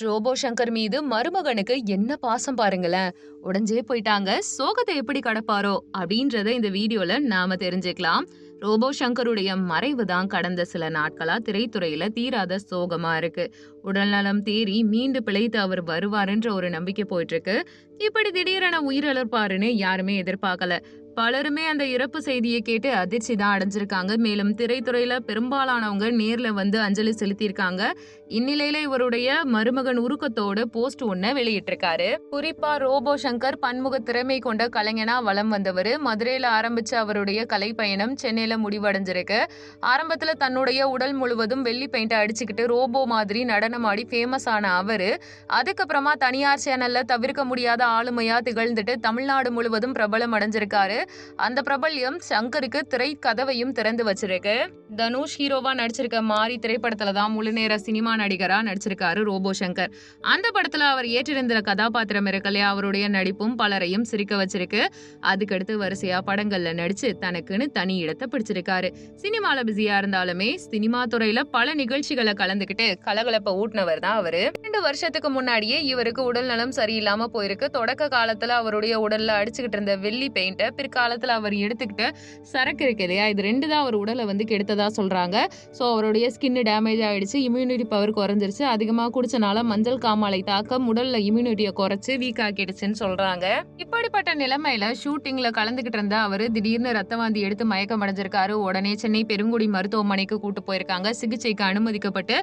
Robot Shankar மீது மருமகனுக்கு என்ன பாசம் பாருங்களேன். உடஞ்சே போயிட்டாங்க. சோகத்தை எப்படி கடப்பாரோ அப்படின்றத இந்த வீடியோல நாம தெரிஞ்சுக்கலாம். ரோபோ சங்கருடைய மறைவு தான் கடந்த சில நாட்களா திரைத்துறையில தீராத சோகமா இருக்கு. உடல்நலம் தேறி மீண்டு பிழைத்து அவர் வருவாருன்ற ஒரு நம்பிக்கை போயிட்டு இருக்கு. இப்படி திடீரென உயிரிழப்பாருன்னு யாருமே எதிர்பார்க்கல. பலருமே அந்த இறப்பு செய்தியை கேட்டு அதிர்ச்சி தான் அடைஞ்சிருக்காங்க. மேலும் திரைத்துறையில பெரும்பாலானவங்க நேர்ல வந்து அஞ்சலி செலுத்தியிருக்காங்க. இந்நிலையில இவருடைய மருமகன் உருக்கத்தோடு போஸ்ட் ஒன்ன வெளியிட்டிருக்காரு. குறிப்பா ரோபோ சங்கர் பன்முக திறமை கொண்ட கலைஞனா வளம் வந்தவர். மதுரையில ஆரம்பிச்ச அவருடைய கலை பயணம் சென்னையில முடிவடைஞ்சிருக்கு. ஆரம்பத்துல தன்னுடைய உடல் முழுவதும் வெள்ளி பெயிண்ட் அடிச்சுக்கிட்டு ரோபோ மாதிரி நடனமாடி ஃபேமஸ் ஆன அவரு. அதுக்கப்புறமா தனியார் சேனல்ல தவிர்க்க முடியாத ஆளுமையா திகழ்ந்துட்டு தமிழ்நாடு முழுவதும் பிரபலம் அடைஞ்சிருக்காரு. அந்த பிரபல்யம் சங்கருக்கு திரை கதவையும் திறந்து வச்சிருக்கு. தனுஷ் ஹீரோவா நடிச்சிருக்க மாரி திரைப்படத்துல தான் முழு நேர சினிமா நடிகரா நடிச்சிருக்காரு ரோபோ சங்கர். அந்த படத்துல அவர் ஏற்றிருந்த கதாபாத்திரம் இருக்கலையா அவருடைய நடிப்பும் பலரையும் சிரிக்க வச்சிருக்கு. அதுக்கடுத்து வரிசையா படங்கள்ல நடிச்சு தனக்குன்னு தனி இடத்தை பிடிச்சிருக்காரு. சினிமால பிஸியா இருந்தாலுமே சினிமா துறையில பல நிகழ்ச்சிகளை கலந்துக்கிட்டு கலகலப்ப ஊட்டினவர் தான் அவரு. ரெண்டு வருஷத்துக்கு முன்னாடியே இவருக்கு உடல் நலம் சரியில்லாம போயிருக்கு. தொடக்க காலத்துல அவருடைய உடல்ல அடிச்சுக்கிட்டு இருந்த வெள்ளி பெயிண்ட்டை பிற்காலத்துல அவர் எடுத்துக்கிட்ட சரக்கு இருக்கு இல்லையா? இது ரெண்டு தான் அவர் உடலை வந்து கெடுத்ததா சொல்றாங்க. ஸோ அவருடைய ஸ்கின் டேமேஜ் ஆயிடுச்சு இம்யூனிட்டி பவர் குறைஞ்சிருச்சு. அதிகமாக குடிச்சனால மஞ்சள் காமாலை தாக்கம் உடல்ல இம்யூனிட்டியை குறைச்சு வீக் ஆக்கிடுச்சுன்னு சொல்றாங்க. இப்படிப்பட்ட நிலைமையில ஷூட்டிங்ல கலந்துகிட்டு இருந்த அவர் திடீர்னு ரத்த வாந்தி எடுத்து மயக்கம் அடைஞ்சிருக்காரு. உடனே சென்னை பெருங்குடி மருத்துவமனைக்கு கூட்டு போயிருக்காங்க. சிகிச்சைக்கு அனுமதிக்கப்பட்டு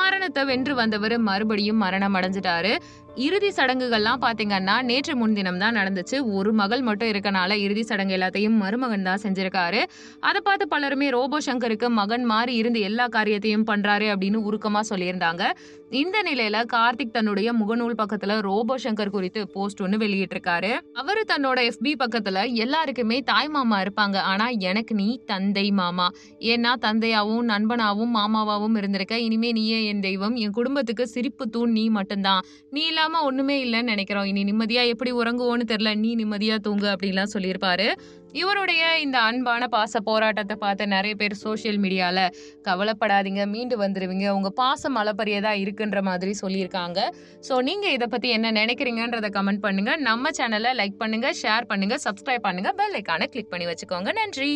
மரணத்தை வென்று வந்தவர் மறுபடியும் மரணம் அடைஞ்சிட்டாரு. இறுதி சடங்குகள்லாம் பார்த்தீங்கன்னா நேற்று முன்தினம் தான் நடந்துச்சு. ஒரு மகள் மட்டும் இருக்கனால இறுதி சடங்கு எல்லாத்தையும் மருமகன் தான் செஞ்சிருக்காரு. அதை பார்த்து பலருமே ரோபோ சங்கருக்கு மகன் மாறி இருந்து எல்லா காரியத்தையும் பண்றாரு அப்படின்னு உருக்கமா சொல்லியிருந்தாங்க. இந்த நிலையில கார்த்திக் தன்னுடைய முகநூல் பக்கத்துல ரோபோ சங்கர் குறித்து போஸ்ட் ஒன்னு வெளியிட்டிருக்காரு. அவரு தன்னோட எஃபி பக்கத்துல எல்லாருக்குமே தாய் மாமா இருப்பாங்க. ஆனா எனக்கு நீ தந்தை மாமா. ஏன்னா தந்தையாவும் நண்பனாவும் மாமாவாவும் இருந்திருக்க. இனிமே நீயே என் தெய்வம். என் குடும்பத்துக்கு சிரிப்பு தூண் நீ மட்டும்தான். நீ இல்லாம ஒண்ணுமே இல்லைன்னு நினைக்கிறோம். இனி நிம்மதியா எப்படி உறங்குவோன்னு தெரியல. நீ நிம்மதியா தூங்கு அப்படின்லாம் சொல்லியிருப்பாரு. இவருடைய இந்த அன்பான பாச போராட்டத்தை பார்த்து நிறைய பேர் சோஷியல் மீடியாவில் கவலைப்படாதீங்க மீண்டு வந்துடுவீங்க உங்கள் பாசம் அளப்பரியதாக இருக்குன்ற மாதிரி சொல்லியிருக்காங்க. ஸோ நீங்கள் இதை பற்றி என்ன நினைக்கிறீங்கன்றத கமெண்ட் பண்ணுங்கள் நம்ம சேனலை லைக் பண்ணுங்கள் ஷேர் பண்ணுங்கள் சப்ஸ்கிரைப் பண்ணுங்கள் பெல் ஐக்கானை கிளிக் பண்ணி வச்சுக்கோங்க. நன்றி.